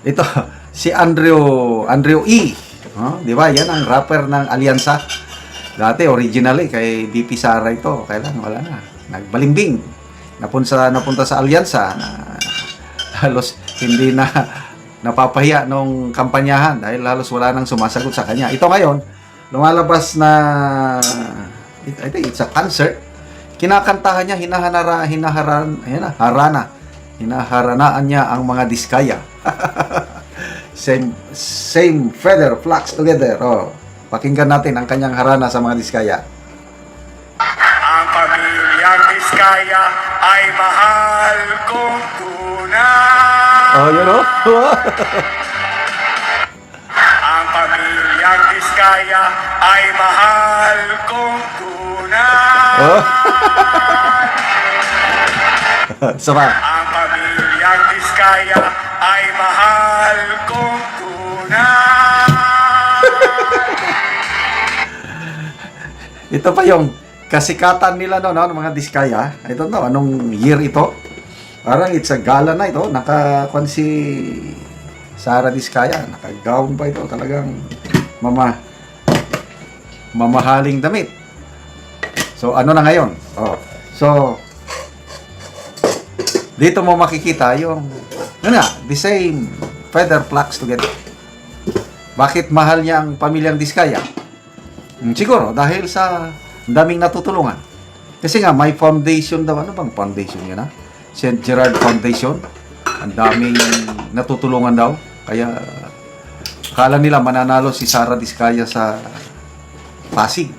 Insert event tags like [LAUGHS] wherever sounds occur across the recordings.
Ito, si Andrew, Andrew E. Oh, di ba? Yan ang rapper ng Alyansa. Dati, originally, kay BP Sara ito. Kailan, wala na. Nagbalimbing. Napunta, napunta sa Alyansa. Na, halos hindi na napapahiya nung kampanyahan dahil halos wala nang sumasagot sa kanya. Ito ngayon, lumalabas na I think it's a concert. Kinakantahan niya, hinahanara, hinaharan, ayan na, harana. Hinaharanaan niya ang mga diskaya. Same same feather flocks together. Oh, pakinggan natin ang kanyang harana sa mga diskaya. Ang pamilyang Biskaya ay mahal kong tunay. Oh, yun oh. [LAUGHS] Ang pamilyang Biskaya ay mahal kong tunay. oh. [LAUGHS] Sama. Ito pa yung kasikatan nila no, no, mga diskaya. I don't know, anong year ito? Parang it's a gala na ito. Nakakuan si Sara Diskaya. Nakagown pa ito. Talagang mama mamahaling damit. So, ano na ngayon? Oh. So, dito mo makikita yung, yun nga, the same feather flocks together. Bakit mahal niya ang pamilyang Diskaya? Mm, Siguro, dahil sa daming natutulungan. Kasi nga, may foundation daw. Ano bang foundation yun, ha? St. Gerard Foundation. Ang daming natutulungan daw. Kaya, akala nila mananalo si Sara Diskaya sa Pasig.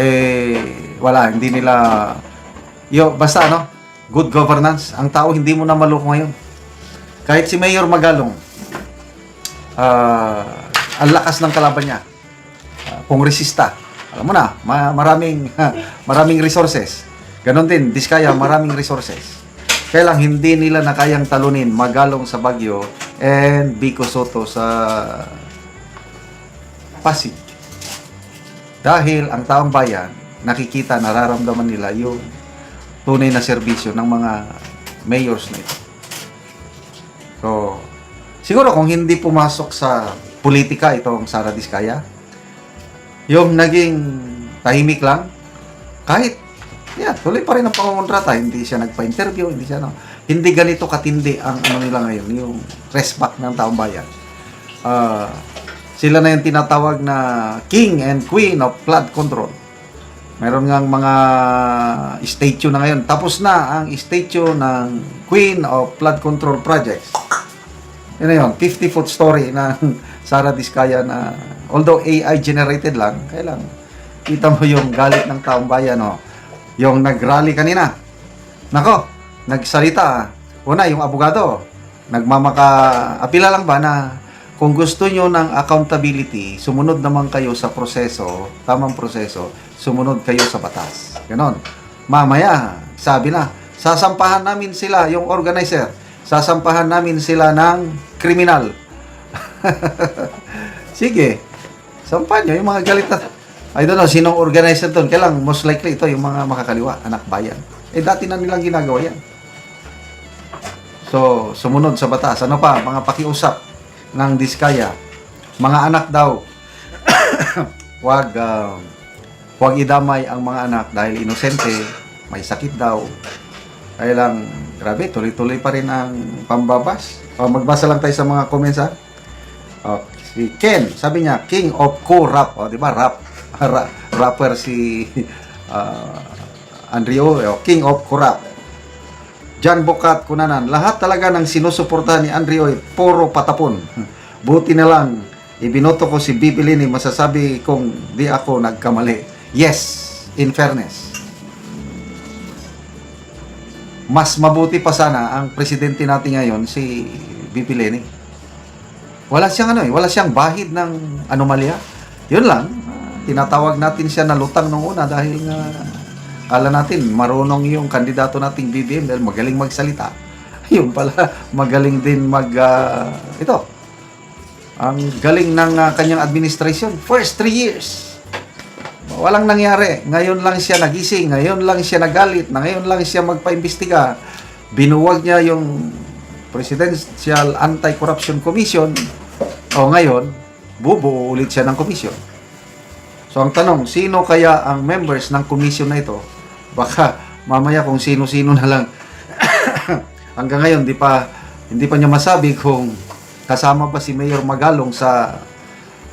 Eh, wala. Hindi nila... Yo, basta, ano? Good governance. Ang tao hindi mo na maloko ngayon. Kahit si Mayor Magalong, ah, ang lakas ng kalaban niya uh, kongresista. Alam mo na, ma- maraming maraming resources. Ganon din, Diskaya, maraming resources. Kaya lang hindi nila na kayang talunin Magalong sa Bagyo and Bico Soto sa Pasig. Dahil ang taong bayan, nakikita, nararamdaman nila yung tunay na serbisyo ng mga mayors na ito. So, siguro kung hindi pumasok sa politika itong Sara Diskaya, yung naging tahimik lang, kahit, yeah, tuloy pa rin ang pangungontrata, hindi siya nagpa-interview, hindi siya, no, hindi ganito katindi ang ano nila ngayon, yung respect ng taong bayan. Ah, sila na yung tinatawag na king and queen of flood control. Meron ngang mga statue na ngayon. Tapos na ang statue ng Queen of Flood Control Projects. Yun na yun, 50-foot story ng [LAUGHS] Sara Diskaya na although AI generated lang, kaya lang, kita mo yung galit ng taong bayan, no? Yung nag-rally kanina. Nako, nagsalita. Una, yung abogado, nagmamaka, apila lang ba na kung gusto nyo ng accountability, sumunod naman kayo sa proseso, tamang proseso, sumunod kayo sa batas. Ganon. Mamaya, sabi na, sasampahan namin sila, yung organizer, sasampahan namin sila ng kriminal. [LAUGHS] Sige, sampahan nyo yung mga galit na, I don't know, sinong organizer doon. Kailang, most likely, ito yung mga makakaliwa, anak bayan. Eh, dati na nilang ginagawa yan. So, sumunod sa batas. Ano pa? Mga pakiusap ng Diskaya. Mga anak daw, [COUGHS] wag, ah, wag idamay ang mga anak dahil inosente, may sakit daw. Kaya lang, grabe, tuloy-tuloy pa rin ang pambabas. O, magbasa lang tayo sa mga comments, ha? O, si Ken, sabi niya, King of Co-Rap. O, di ba? Rap. [LAUGHS] Ra- rapper si [LAUGHS] uh, Andrio, o, King of Co-Rap. John Bocat Kunanan, lahat talaga ng sinusuportahan ni Andrew ay puro patapon. [LAUGHS] Buti na lang, ibinoto ko si Bibi Lini, masasabi kong di ako nagkamali. Yes, in fairness. Mas mabuti pa sana ang presidente natin ngayon, si Bibi Lini. Wala siyang ano eh, wala siyang bahid ng anomalya. Yun lang, tinatawag natin siya na lutang nung una dahil nga Kala natin, marunong yung kandidato nating BBM dahil magaling magsalita. [LAUGHS] Yung pala, magaling din mag, ah, ito, ang galing ng ah, kanyang administration. First three years. Walang nangyari. Ngayon lang siya nagising. Ngayon lang siya nagalit. Na ngayon lang siya magpaimbestiga. Binuwag niya yung Presidential Anti-Corruption Commission. O ngayon, bubuo ulit siya ng komisyon. So ang tanong, sino kaya ang members ng commission na ito? Baka mamaya kung sino-sino na lang. [COUGHS] Hanggang ngayon, di pa, hindi pa niya masabi kung kasama ba si Mayor Magalong sa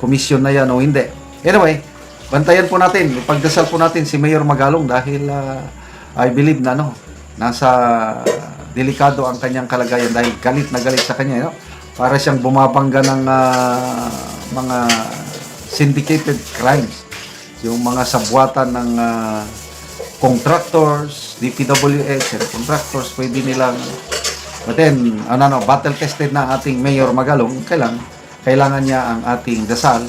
komisyon na yan o hindi. Anyway, bantayan po natin, ipagdasal po natin si Mayor Magalong dahil ah, I believe na no, nasa delikado ang kanyang kalagayan dahil galit na galit sa kanya. No? Para siyang bumabangga ng ah, mga syndicated crimes. Yung mga sabwatan ng ah, contractors, DPWH, and contractors, pwede nilang But then, ano, ano, battle tested na ating Mayor Magalong, kailan, kailangan niya ang ating dasal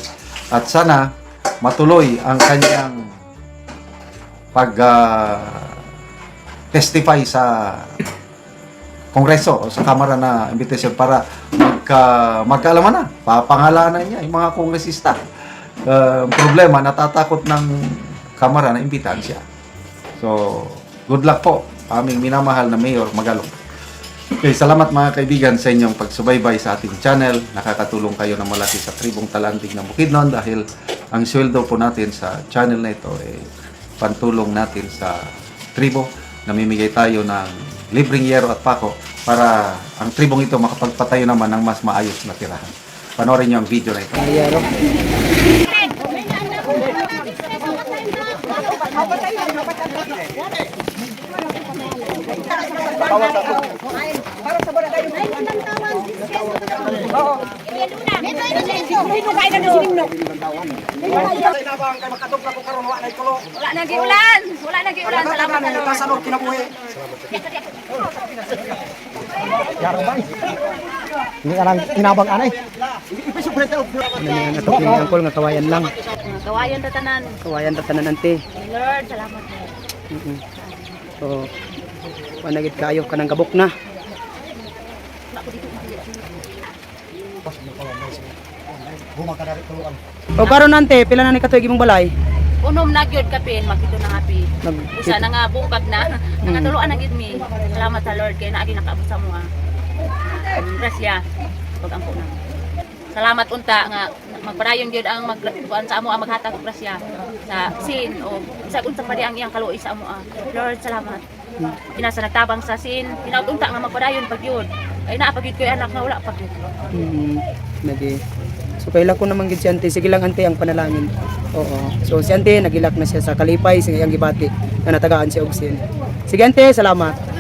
at sana matuloy ang kanyang pag ah, testify sa Kongreso o sa Kamara na invitation para magka, magkaalaman na, papangalanan niya yung mga kongresista. Uh, problema, natatakot ng Kamara na imbitahan siya. So, good luck po, aming minamahal na Mayor Magalong. Okay, salamat mga kaibigan sa inyong pagsubaybay sa ating channel. Nakakatulong kayo na malaki sa tribong talanting ng Bukidnon dahil ang sweldo po natin sa channel na ito ay pantulong natin sa tribo. Namimigay tayo ng libreng yero at pako para ang tribong ito makapagpatayo naman ng mas maayos na tirahan. Panoorin niyo ang video na ito. Wala na giulan. Wala na giulan. Salamat na Lord. Ini kan tinabang anay. Ano yan, ato yung angkol nga kawayan lang. Kawayan tatanan. Kawayan ta tanan ante. Lord, salamat. Mm So, panagit kayo kanang kabok na. O karon nante, pila na ni katuig imong balay? Unom na gyud kapin, makito na happy. Nag Usa na nga bungkag na. Nakatuluan na gid mi. Salamat sa Lord kay naagi nakaabot sa mo ah. Grasya. Pag ampo na. Salamat unta nga magpadayon gyud ang magkuan sa amo ang maghatag og grasya sa sin o sa unsa pa di ang iyang kaluoy sa amo ah. Lord, salamat. Inasa nagtabang sa sin, unta nga magpadayon pag yun. Ay naa pag yun ko anak nga wala pag yun. Mm, nagi. So kaila ko naman gid si ante, sige lang ante ang panalangin. Oo. So si ante nagilak na siya sa kalipay sa iyang gibati na natagaan si Ogsin. Sige ante, salamat.